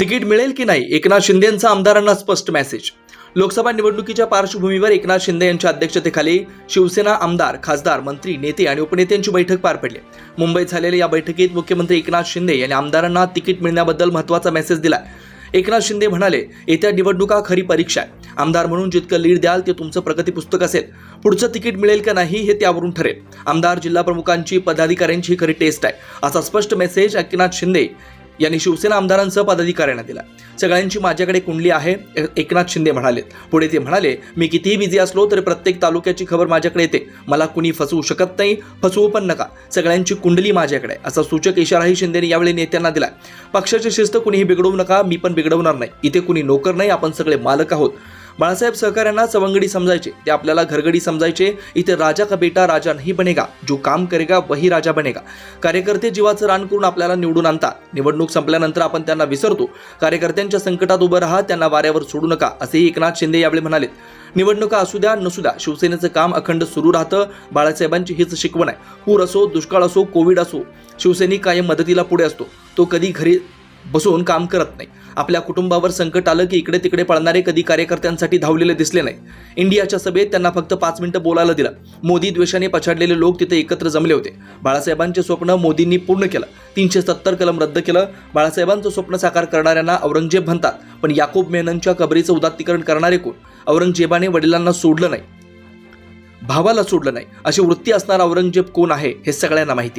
Ticket मिळेल की नाही? एकनाथ शिंदेंचा आमदारांना स्पष्ट मेसेज. लोकसभा निवडणुकीच्या पार्श्वभूमीवर एकनाथ शिंदे यांच्या अध्यक्षतेखाली शिवसेना आमदार खासदार मंत्री नेते आणि उपनेत्यांची बैठक पार पडली. मुंबईत झालेल्या या बैठकीत मुख्यमंत्री एकनाथ शिंदे यांनी आमदारांना तिकीट मिळण्याबद्दल महत्त्वाचा मेसेज दिला एकनाथ शिंदे म्हणाले येत्या निवडणुका खरी परीक्षा आहे आमदार म्हणून जितकं लीड द्याल ते तुमचं प्रगती पुस्तक असेल. पुढचं तिकीट मिळेल का नाही हे त्यावरून ठरेल. आमदार जिल्हा प्रमुखांची पदाधिकाऱ्यांची खरी टेस्ट आहे. असा स्पष्ट मेसेज एकनाथ शिंदे यांनी शिवसेना आमदारांसह पदाधिकाऱ्यांना दिला. सगळ्यांची माझ्याकडे कुंडली आहे एकनाथ शिंदे म्हणाले. पुढे ते म्हणाले मी कितीही बिझी असलो तरी प्रत्येक तालुक्याची खबर माझ्याकडे येते. मला कुणी फसवू शकत नाही फसवू पण नका. सगळ्यांची कुंडली माझ्याकडे असा सूचक इशाराही शिंदेने यावेळी नेत्यांना दिला. पक्षाची शिस्त कुणीही बिघडवू नका मी पण बिघडवणार नाही. इथे कुणी नोकर नाही आपण सगळे मालक आहोत. बाळासाहेब सहकार्यांना सवंगडी समजायचे. ते आपल्याला घरगडी समजायचे. इथे राजा का बेटा राजा नाही बनेगा. जो काम करेगा वही राजा बनेगा. कार्यकर्ते जीवाचं रान करून आपल्याला निवडून आणतात. निवडणूक संपल्यानंतर आपण त्यांना विसरतो. कार्यकर्त्यांच्या संकटात उभं राहा त्यांना वाऱ्यावर सोडू नका असेही एकनाथ शिंदे यावेळी म्हणाले निवडणुका असू द्या नसू द्या शिवसेनेचं काम अखंड सुरू राहतं. बाळासाहेबांची हीच शिकवण आहे. पूर असो दुष्काळ असो कोविड असो शिवसैनिक कायम मदतीला पुढे असतो. तो कधी घरी बसून काम करत नाही. आपल्या कुटुंबावर संकट आलं की इकडे तिकडे पळणारे कधी कार्यकर्त्यांसाठी धावलेले दिसले नाही. इंडियाच्या सभेत त्यांना फक्त पाच मिनिटं बोलायला दिलं. मोदी द्वेषाने पछाडलेले लोक तिथे एकत्र जमले होते. बाळासाहेबांचे स्वप्न मोदींनी पूर्ण केलं. तीनशे सत्तर कलम रद्द केलं. बाळासाहेबांचं स्वप्न साकार करणाऱ्यांना औरंगजेब म्हणतात पण याकूब मेननच्या कबरीचं उदात्तीकरण करणारे कोण? औरंगजेबाने वडिलांना सोडलं नाही. भावाला सोडलं नाही. अशी वृत्ती असणारा औरंगजेब कोण आहे हे सगळ्यांना माहिती